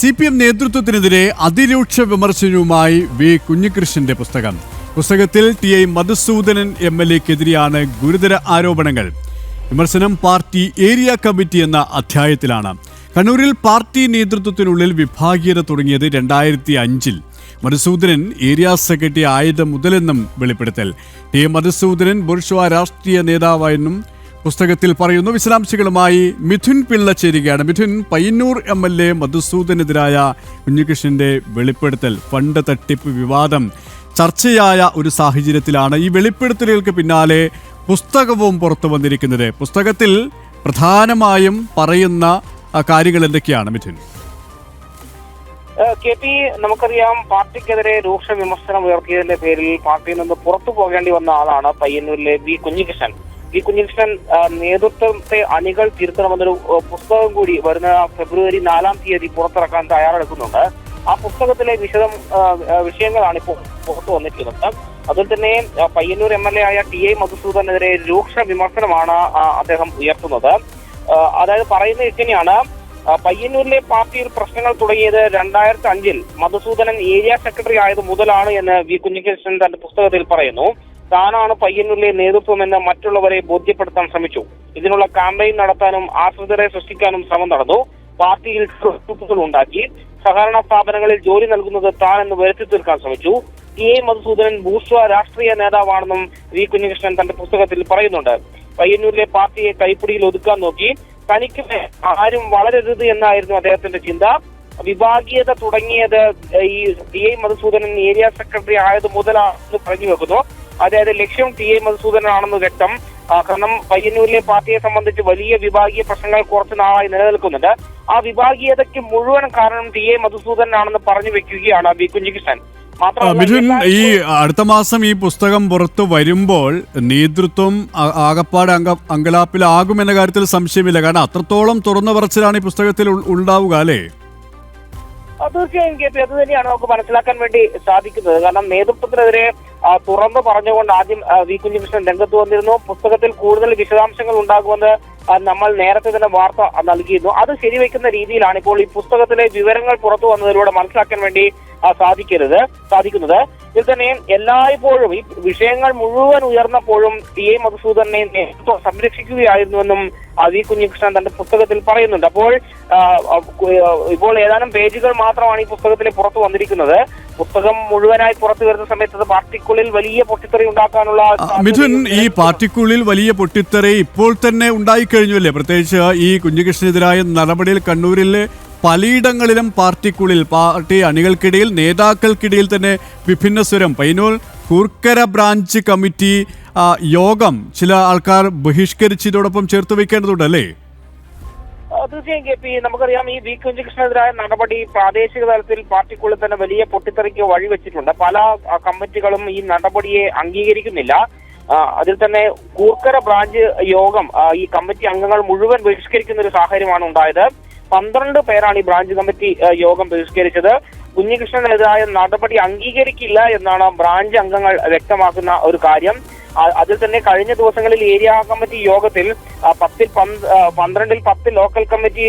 C P M നേതൃത്വത്തിനെതിരെ അതിരൂക്ഷ വിമർശനവുമായി വി കുഞ്ഞികൃഷ്ണന്റെ പുസ്തകം. പുസ്തകത്തിൽ T I Madhusoodanan M L എക്കെതിരെയാണ് ഗുരുതര ആരോപണങ്ങൾ. വിമർശനം പാർട്ടി ഏരിയ കമ്മിറ്റി എന്ന അധ്യായത്തിലാണ്. കണ്ണൂരിൽ പാർട്ടി നേതൃത്വത്തിനുള്ളിൽ വിഭാഗീയത തുടങ്ങിയത് രണ്ടായിരത്തി അഞ്ചിൽ മധുസൂദനൻ ഏരിയ സെക്രട്ടറി ആയത് മുതലെന്നും വെളിപ്പെടുത്തൽ. ടി മധുസൂദനൻ ബുർഷ്വ രാഷ്ട്രീയ നേതാവായെന്നും പുസ്തകത്തിൽ പറയുന്നു വിശദാംശങ്ങളുമായി മിഥുൻ പിള്ള ചേരുകയാണ് Mithun Payyannur M L A മധുസൂദനെതിരായ കുഞ്ഞികൃഷ്ണന്റെ വെളിപ്പെടുത്തൽ ഫണ്ട് തട്ടിപ്പ് വിവാദം ചർച്ചയായ ഒരു സാഹചര്യത്തിലാണ് ഈ വെളിപ്പെടുത്തലുകൾക്ക് പിന്നാലെ പുസ്തകവും പുറത്തു വന്നിരിക്കുന്നത്. പുസ്തകത്തിൽ പ്രധാനമായും പറയുന്ന കാര്യങ്ങൾ എന്തൊക്കെയാണ് മിഥുൻ? കെ പി നമുക്കറിയാം പാർട്ടിക്കെതിരെ രൂക്ഷ വിമർശനം ഉയർത്തിയതിന്റെ പേരിൽ പാർട്ടിയിൽ നിന്ന് പുറത്തു പോകേണ്ടി വന്ന ആളാണ് പയ്യന്നൂരിലെ വി കുഞ്ഞികൃഷ്ണൻ. വി കുഞ്ഞികൃഷ്ണൻ നേതൃത്വത്തെ അണികൾ തിരുത്തണമെന്നൊരു പുസ്തകം കൂടി വരുന്ന ഫെബ്രുവരി നാലാം തീയതി പുറത്തിറക്കാൻ തയ്യാറെടുക്കുന്നുണ്ട്. ആ പുസ്തകത്തിലെ വിശദം വിഷയങ്ങളാണ് ഇപ്പോൾ പുറത്തു വന്നിട്ടുള്ളത്. അതുപോലെ തന്നെ പയ്യന്നൂർ എം എൽ എ ആയ ടി ഐ മധുസൂദനെതിരെ രൂക്ഷ വിമർശനമാണ് അദ്ദേഹം ഉയർത്തുന്നത്. അതായത് പറയുന്നത് ഇങ്ങനെയാണ് പയ്യന്നൂരിലെ പാർട്ടിയിൽ പ്രശ്നങ്ങൾ തുടങ്ങിയത് രണ്ടായിരത്തി അഞ്ചിൽ മധുസൂദനൻ ഏരിയ സെക്രട്ടറി ആയത് മുതലാണ് എന്ന് വി കുഞ്ഞികൃഷ്ണൻ തന്റെ പുസ്തകത്തിൽ പറയുന്നു. താനാണ് പയ്യന്നൂരിലെ നേതൃത്വമെന്ന് മറ്റുള്ളവരെ ബോധ്യപ്പെടുത്താൻ ശ്രമിച്ചു. ഇതിനുള്ള ക്യാമ്പയിൻ നടത്താനും ആശ്രിതരെ സൃഷ്ടിക്കാനും ശ്രമം നടന്നു. പാർട്ടിയിൽ ഗ്രൂപ്പുകൾ ഉണ്ടാക്കി. സഹകരണ സ്ഥാപനങ്ങളിൽ ജോലി നൽകുന്നത് താനെന്ന് വരുത്തി തീർക്കാൻ ശ്രമിച്ചു. ടി എ മധുസൂദനൻ ബൂർഷ്വ രാഷ്ട്രീയ നേതാവാണെന്നും വി കുഞ്ഞികൃഷ്ണൻ തന്റെ പുസ്തകത്തിൽ പറയുന്നുണ്ട്. പയ്യന്നൂരിലെ പാർട്ടിയെ കൈപ്പിടിയിൽ ഒതുക്കാൻ നോക്കി. തനിക്ക് ആരും വളരരുത് എന്നായിരുന്നു അദ്ദേഹത്തിന്റെ ചിന്ത. വിഭാഗീയത തുടങ്ങിയത് ഈ T I Madhusoodanan area secretary ആയത് മുതലാണെന്ന് പറഞ്ഞു വെക്കുന്നു. അതായത് ലക്ഷ്യം ടി എ മധുസൂദനാണെന്ന് വ്യക്തം. കാരണം പയ്യന്നൂരിലെ പാർട്ടിയെ സംബന്ധിച്ച് വലിയ വിഭാഗീയ പ്രശ്നങ്ങൾ കുറച്ച് നാളായി നിലനിൽക്കുന്നുണ്ട്. ആ വിഭാഗീയതയ്ക്ക് മുഴുവൻ കാരണം ടി എ മധുസൂദനാണെന്ന് പറഞ്ഞു വെക്കുകയാണ് വി കുഞ്ഞികൃഷ്ണൻ. മിഥുൻ ഈ അടുത്ത മാസം ഈ പുസ്തകം പുറത്തു വരുമ്പോൾ നേതൃത്വം ആകപ്പാട് അംഗ അങ്ക അങ്കലാപ്പിലാകുമെന്ന കാര്യത്തിൽ സംശയമില്ല. കാരണം അത്രത്തോളം തുറന്നു പറച്ചിലാണ് ഈ പുസ്തകത്തിൽ ഉണ്ടാവുക അല്ലേ? തീർച്ചയായും കെ പി അത് തന്നെയാണ് നമുക്ക് മനസ്സിലാക്കാൻ വേണ്ടി സാധിക്കുന്നത്. കാരണം നേതൃത്വത്തിനെതിരെ തുറന്നു പറഞ്ഞുകൊണ്ട് ആദ്യം വി. കുഞ്ഞികൃഷ്ണൻ രംഗത്ത് വന്നിരുന്നു. പുസ്തകത്തിൽ കൂടുതൽ വിശദാംശങ്ങൾ ഉണ്ടാകുമെന്ന് നമ്മൾ നേരത്തെ തന്നെ വാർത്ത നൽകിയിരുന്നു. അത് ശരിവെക്കുന്ന രീതിയിലാണ് ഇപ്പോൾ ഈ പുസ്തകത്തിലെ വിവരങ്ങൾ പുറത്തു വന്നതിലൂടെ മനസ്സിലാക്കാൻ വേണ്ടി സാധിക്കരുത് സാധിക്കുന്നത്. ഇതിൽ തന്നെ എല്ലായ്പ്പോഴും ഈ വിഷയങ്ങൾ മുഴുവൻ ഉയർന്നപ്പോഴും ടി എ മധുസൂദനെ നേതൃത്വം സംരക്ഷിക്കുകയായിരുന്നുവെന്നും വി. കുഞ്ഞികൃഷ്ണൻ തന്റെ പുസ്തകത്തിൽ പറയുന്നുണ്ട്. അപ്പോൾ ഇപ്പോൾ ഏതാനും പേജുകൾ മാത്രമാണ് ഈ പുസ്തകത്തിൽ പുറത്തു വന്നിരിക്കുന്നത്. പുസ്തകം മുഴുവനായി പുറത്തു വരുന്ന സമയത്ത് അത് പാർട്ടിക്കുള്ളിൽ വലിയ പൊട്ടിത്തെറി ഉണ്ടാക്കാനുള്ള മിഥുൻ ഈ പാർട്ടിക്കുള്ളിൽ വലിയ പൊട്ടിത്തെറി ഇപ്പോൾ തന്നെ ഉണ്ടായിക്കഴിഞ്ഞല്ലേ പ്രത്യേകിച്ച് ഈ കുഞ്ഞികൃഷ്ണനെതിരായ നടപടിയിൽ കണ്ണൂരിലെ പലയിടങ്ങളിലും പാർട്ടിക്കുള്ളിൽ പാർട്ടി അണികൾക്കിടയിൽ നേതാക്കൾക്കിടയിൽ തന്നെ വിഭിന്ന സ്വരം. പൈനൂർ കൂർക്കര ബ്രാഞ്ച് കമ്മിറ്റി യോഗം ചില ആൾക്കാർ ബഹിഷ്കരിച്ചതോടൊപ്പം ചേർത്ത് വെക്കേണ്ടതുണ്ടല്ലേ ആ, തീർച്ചയായും കെ പി നമുക്കറിയാം ഈ വി കുഞ്ഞികൃഷ്ണനെതിരായ നടപടി പ്രാദേശിക തലത്തിൽ പാർട്ടിക്കുള്ളിൽ തന്നെ വലിയ പൊട്ടിത്തെറിക്ക് വഴിവെച്ചിട്ടുണ്ട് പല കമ്മിറ്റികളും ഈ നടപടിയെ അംഗീകരിക്കുന്നില്ല. അതിൽ തന്നെ കൂർക്കര ബ്രാഞ്ച് യോഗം ഈ കമ്മിറ്റി അംഗങ്ങൾ മുഴുവൻ ബഹിഷ്കരിക്കുന്ന ഒരു സാഹചര്യമാണ് ഉണ്ടായത്. പന്ത്രണ്ട് പേരാണ് ഈ ബ്രാഞ്ച് കമ്മിറ്റി യോഗം ബഹിഷ്കരിച്ചത്. കുഞ്ഞികൃഷ്ണനെതിരായ നടപടി അംഗീകരിക്കില്ല എന്നാണ് ബ്രാഞ്ച് അംഗങ്ങൾ വ്യക്തമാക്കുന്ന ഒരു കാര്യം. അതിൽ തന്നെ കഴിഞ്ഞ ദിവസങ്ങളിൽ ഏരിയ കമ്മിറ്റി യോഗത്തിൽ പത്തിൽ പന്ത്രണ്ടിൽ പത്ത് ലോക്കൽ കമ്മിറ്റി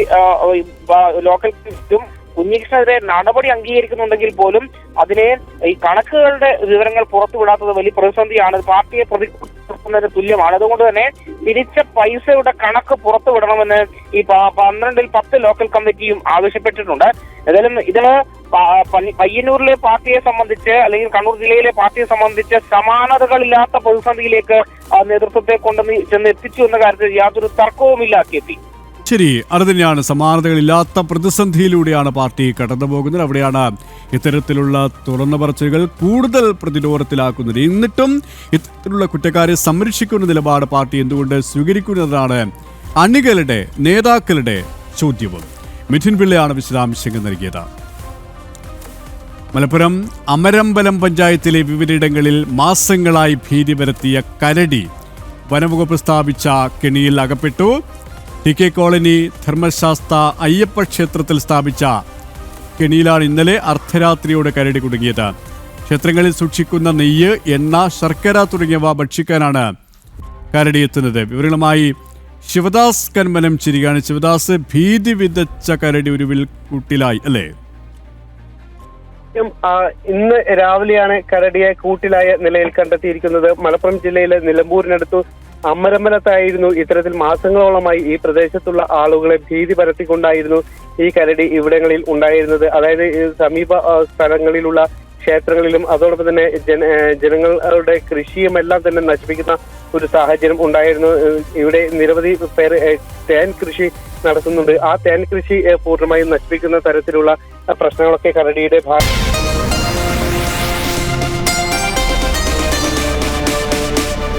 ലോക്കൽ കമ്മിറ്റിയും കുഞ്ഞികൃഷ്ണനെതിരെ നടപടി അംഗീകരിക്കുന്നുണ്ടെങ്കിൽ പോലും അതിനെ ഈ കണക്കുകളുടെ വിവരങ്ങൾ പുറത്തുവിടാത്തത് വലിയ പ്രതിസന്ധിയാണ്. പാർട്ടിയെ പാർട്ടിയെ പ്രതികൂലത്തിന് തുല്യമാണ്. അതുകൊണ്ട് തന്നെ തിരിച്ച പൈസയുടെ കണക്ക് പുറത്തുവിടണമെന്ന് ഈ പ- പന്ത്രണ്ടിൽ പത്ത് ലോക്കൽ കമ്മിറ്റിയും ആവശ്യപ്പെട്ടിട്ടുണ്ട്. ഏതായാലും ഇത് പ- പ- പയ്യന്നൂരിലെ പാർട്ടിയെ സംബന്ധിച്ച് അല്ലെങ്കിൽ കണ്ണൂർ ജില്ലയിലെ പാർട്ടിയെ സംബന്ധിച്ച് സമാനതകളില്ലാത്ത പ്രതിസന്ധിയിലേക്ക് നേതൃത്വത്തെ കൊണ്ടുവന്ന് ചെന്ന് എത്തിച്ചു എന്ന കാര്യത്തിൽ യാതൊരു തർക്കവുമില്ല പി ശരി അത് തന്നെയാണ് സമാനതകളില്ലാത്ത പ്രതിസന്ധിയിലൂടെയാണ് പാർട്ടി കടന്നു പോകുന്നത്. അവിടെയാണ് ഇത്തരത്തിലുള്ള തുറന്ന പറച്ചിലുകൾ കൂടുതൽ പ്രതിരോധത്തിലാക്കുന്നത്. എന്നിട്ടും ഇത്തരത്തിലുള്ള കുറ്റക്കാരെ സംരക്ഷിക്കുന്ന നിലപാട് പാർട്ടി എന്തുകൊണ്ട് സ്വീകരിക്കുന്നതാണ് അണികളുടെ നേതാക്കളുടെ ചോദ്യവും. മിഥുൻ പിള്ളയാണ് വിശദാംശങ്ങൾ നൽകിയത്. മലപ്പുറം അമരമ്പലം പഞ്ചായത്തിലെ വിവിധയിടങ്ങളിൽ മാസങ്ങളായി ഭീതി പരത്തിയ കരടി വനവകുപ്പ് സ്ഥാപിച്ച കെണിയിൽ അകപ്പെട്ടു. T K colony Dharmasastha Ayyappa ക്ഷേത്രത്തിൽ സ്ഥാപിച്ച കെണിയിലാണ് ഇന്നലെ അർദ്ധരാത്രിയോടെ കരടി കുടുങ്ങിയത്. ക്ഷേത്രങ്ങളിൽ സൂക്ഷിക്കുന്ന നെയ്യ് എണ്ണ ശർക്കര തുടങ്ങിയവ ഭക്ഷിക്കാനാണ് കരടി എത്തുന്നത്. വിവരങ്ങളുമായി ശിവദാസ് കന്മനം ചിരികാണ് ശിവദാസ് ഭീതി വിതച്ച കരടി ഒരു വിൽക്കൂട്ടിലായി അല്ലേ? ഇന്ന് രാവിലെയാണ് കരടിയെ കൂട്ടിലായ നിലയിൽ കണ്ടെത്തിയിരിക്കുന്നത്. മലപ്പുറം ജില്ലയിലെ നിലമ്പൂരിനടുത്തു അമരമ്പലത്തായിരുന്നു ഇത്തരത്തിൽ മാസങ്ങളോളമായി ഈ പ്രദേശത്തുള്ള ആളുകളെ ഭീതി പരത്തിക്കൊണ്ടായിരുന്നു ഈ കരടി ഇവിടങ്ങളിൽ ഉണ്ടായിരുന്നത്. അതായത് സമീപ സ്ഥലങ്ങളിലുള്ള ക്ഷേത്രങ്ങളിലും അതോടൊപ്പം തന്നെ ജന ജനങ്ങളുടെ കൃഷിയും എല്ലാം തന്നെ നശിപ്പിക്കുന്ന ഒരു സാഹചര്യം ഉണ്ടായിരുന്നു. ഇവിടെ നിരവധി പേർ തേൻ കൃഷി നടത്തുന്നുണ്ട്. ആ തേൻ കൃഷി പൂർണമായും നശിപ്പിക്കുന്ന തരത്തിലുള്ള പ്രശ്നങ്ങളൊക്കെ കരടിയുടെ ഭാഗം